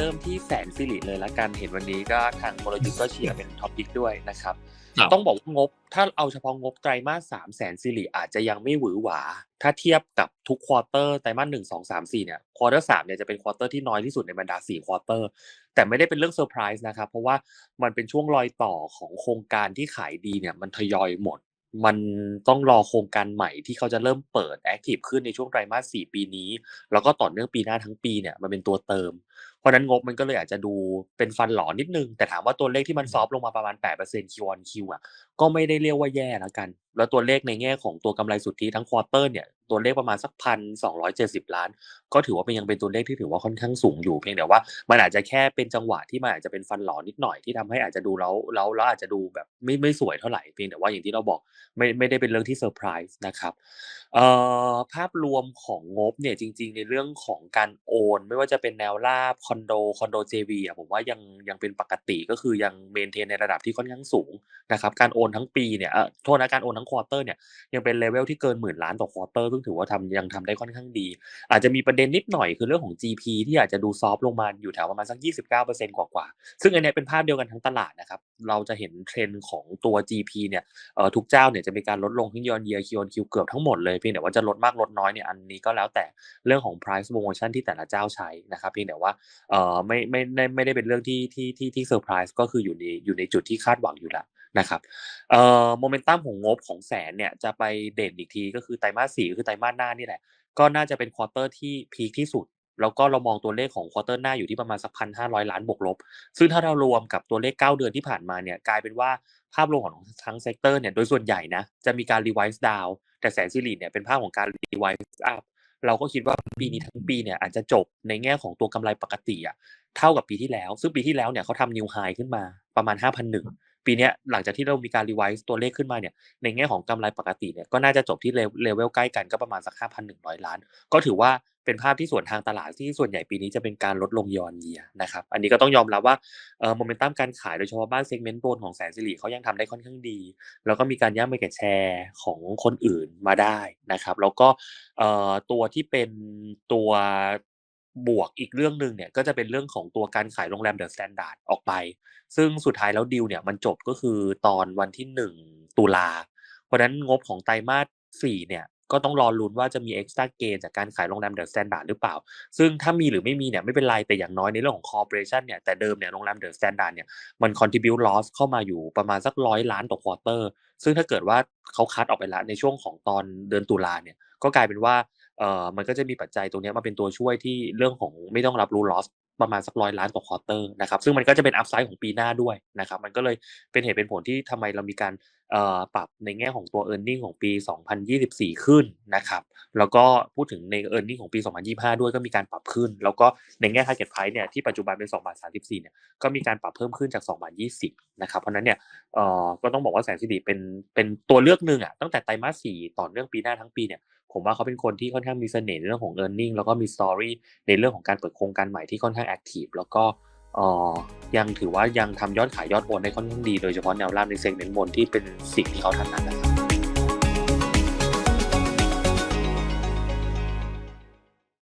เริ่มที่แสนสิริเลยละกันเห็นวันนี้ก็ทางกลยุทธ์ก็เชียร์เป็นท็อปิกด้วยนะครับครับ ต้องบอกว่างบถ้าเอาเฉพาะงบไตรมาสสามแสนสิริอาจจะยังไม่หวือหวา ถ้าเทียบกับทุกควอเตอร์ไตรมาสหนึ่งสองสามสี่เนี่ยควอเตอร์สามเนี่ยจะเป็นควอเตอร์ที่น้อยที่สุดในบรรดาสี่ควอเตอร์ แต่ไม่ได้เป็นเรื่องเซอร์ไพรส์นะครับเพราะว่ามันเป็นช่วงรอยต่อของโครงการที่ขายดีเนี่ยมันทยอยหมดมันต้องรอโครงการใหม่ที่เขาจะเริ่มเปิดแอคทีฟขึ้นในช่วงไตรมาสสี่ปีนี้ แล้วก็ต่อเนื่องปีหน้าทั้งปีเนี่ยมันเป็นตัวเติมเพราะฉะนั้นงบมันก็เลยอาจจะดูเป็นฟันหลอนิดนึง แต่ถามว่าตัวเลขที่มันซอฟต์ลงมาประมาณ8% Q on Q อะก็ไม่ได้เรียกว่าแย่แล้วกัน แล้วตัวเลขในแง่ของตัวกำไรสุทธิทั้งควอเตอร์เนี่ยตัวเลขประมาณสักพันสองร้อยเจ็ดสิบล้าน ก็ถือว่าเป็นยังเป็นตัวเลขที่ถือว่าค่อนข้างสูงอยู่เพียงแต่ว่า มันอาจจะแค่เป็นจังหวะที่มันอาจจะเป็นฟันหลอนิดหน่อยที่ทำให้อาจจะดูแล้วแล้วแล้วอาจจะดูแบบไม่ไม่สวยเท่าไหร่เพียงแต่ว่าอย่างที่เราบอกไม่ไม่ได้เป็นเรื่องที่เซอร์ไพรส์นะครับเอ่อภาพรวมของงบเนี่ยจริง ๆ ในเรื่องของการโอน ไม่ว่าจะเป็นแนวราบคอนโดคอนโด JV อะผมว่ายังยังเป็นปกติก็คือยังเมนเทนในระดับที่ค่อนข้างสูงนะครับการโอนทั้งปีเนี่ยโทษนะการโอนทั้งควอเตอร์เนี่ยยังเป็นเลเวลที่เกินหมื่นล้านต่อควอเตอร์ซึ่งถือว่าทำยังทำได้ค่อนข้างดี อาจจะมีประเด็นนิดหน่อยคือเรื่องของ GP ที่อาจจะดูซอฟลงมาอยู่แถวประมาณสัก 29%กว่าๆซึ่งอันนี้เป็นภาพเดียวกันทั้งตลาดนะครับ เราจะเห็นเทรนด์ของตัว GP เนี่ยทุกเจ้าเนี่ยจะมีการลดลงทั้งยอนเยียคิวอนคิวเกือบทั้งหมดเลยเพียงแต่ว่าจะลดมากลดน้อยเนี่ยอันนี้ก็แล้วแต่เรื่องของ price promotion ที่แต่ละเจ้าใช้นะครับเพียงแต่ว่าไม่ไม่ไม่ไม่ได้เป็นเรื่องที่ที่ที่ที่เซอร์ไพรส์ก็คืออยู่ในอยู่ในจุดที่คาดหวังอยู่แล้วนะครับโมเมนตัมของงบของแสนเนี่ยจะไปเด่นอีกทีก็คือไตรมาสสี่คือไตรมาสหน้านี่แหละก็น่าจะเป็นควอเตอร์ที่พีคที่สุด แล้วก็เรามองตัวเลขของควอเตอร์หน้าอยู่ที่ประมาณสักพันห้าร้อยล้านบวกลบ ซึ่งถ้าเรารวมกับตัวเลข 9 เดือนที่ผ่านมาเนี่ยกลายเป็นว่าภาพรวมของทั้งเซกเตอร์เนี่ยโดยส่วนใหญ่นะจะมีการ revise down แต่แสนสิริเนี่ยเป็นภาพของการ revise up เราก็คิดว่าปีนี้ทั้งปีเนี่ยอาจจะจบในแง่ของตัวกำไรปกติอะเท่ากับปีที่แล้ว ซึ่งปีที่แล้วเนี่ยเขาทำ new high ขึ้นมาประมาณ5,001 ปีนี้หลังจากที่เรามีการ revise ตัวเลขขึ้นมาเนี่ยในแง่ของกำไรปกติเนี่ยก็น่าจะจบที่เลเวลใกล้กันก็ประมาณสัก5,100 ล้าน ก็ถือว่าเป็นภาพที่ส่วนทางตลาดที่ส่วนใหญ่ปีนี้จะเป็นการลดลงยอนเยียนะครับอันนี้ก็ต้องยอมรับว่าเอ่อโมเมนตัมการขายโดยเฉพาะบ้านเซกเมนต์บนของแสนสิริเขายังทำได้ค่อนข้างดี แล้วก็มีการย่างไปแก่แชร์ของคนอื่นมาได้นะครับแล้วก็เอ่อตัวที่เป็นตัว บวกอีกเรื่องหนึ่งเนี่ยก็จะเป็นเรื่องของตัวการขายโรงแรมเดอะสแตนดาร์ดออกไป ซึ่งสุดท้ายแล้วดีลเนี่ยมันจบก็คือตอนวันที่หนึ่งตุลา เพราะนั้นงบของไตรมาสสี่เนี่ยก็ต้องรอลุ้นว่าจะมี extra gain จากการขายโรงแรมเดอะสแตนดาร์ดหรือเปล่า ซึ่งถ้ามีหรือไม่มีเนี่ยไม่เป็นไร แต่อย่างน้อยในเรื่องของ corporation เนี่ยแต่เดิมเนี่ยโรงแรมเดอะสแตนดาร์ดเนี่ยมัน contribute loss เข้ามาอยู่ประมาณสักร้อยล้านต่อควอเตอร์ ซึ่งถ้าเกิดว่าเขาคัดออกไปแล้วในช่วงของตอนเดือนตุลาเนี่ยก็กลายเป็นว่า เอ่อมันก็จะมีปัจจัยตรงนี้มาเป็นตัวช่วยที่เรื่องของไม่ต้องรับรู้ loss ประมาณสักร้อยล้านต่อควอเตอร์นะครับซึ่งมันก็จะเป็นอัพไซด์ของปีหน้าด้วยนะครับมันก็เลยเป็นเหตุเป็นผลที่ทำไมเรามีการ ปรับในแง่ของตัว e a r n i n g ของปี 2024 ขึ้นนะครับ แล้วก็พูดถึงใน e a r n i n g ของปี 2025 ด้วยก็มีการปรับขึ้น แล้วก็ในแง่ target price เนี่ยที่ปัจจุบันเป็น2บาท34เนี่ยก็มีการปรับเพิ่มขึ้นจาก2บาท20นะครับ เพราะนั้นเนี่ยเอ่อก็ต้องบอกว่าแสนสิริเป็นเป็นตัวเลือกหนึ่งอะตั้งแต่ไตรมาส4ต่อเนื่องปีหน้าทั้งปีเนี่ยผมว่าเขาเป็นคนที่ค่อนข้างมีเสน่ห์ในเรื่องของ e a r n i n g แล้วก็มีสตอรี่ในเรื่องของการเปิดโครงการใหม่ที่ค่อนข้างแอคทีฟแล้วก็ ยังถือว่ายังทำยอดขายยอดโอนได้ค่อนข้างดีโดยเฉพาะแนวราบในเซกเมนต์บนที่เป็นสิ่งที่เขาถนัดนะครับ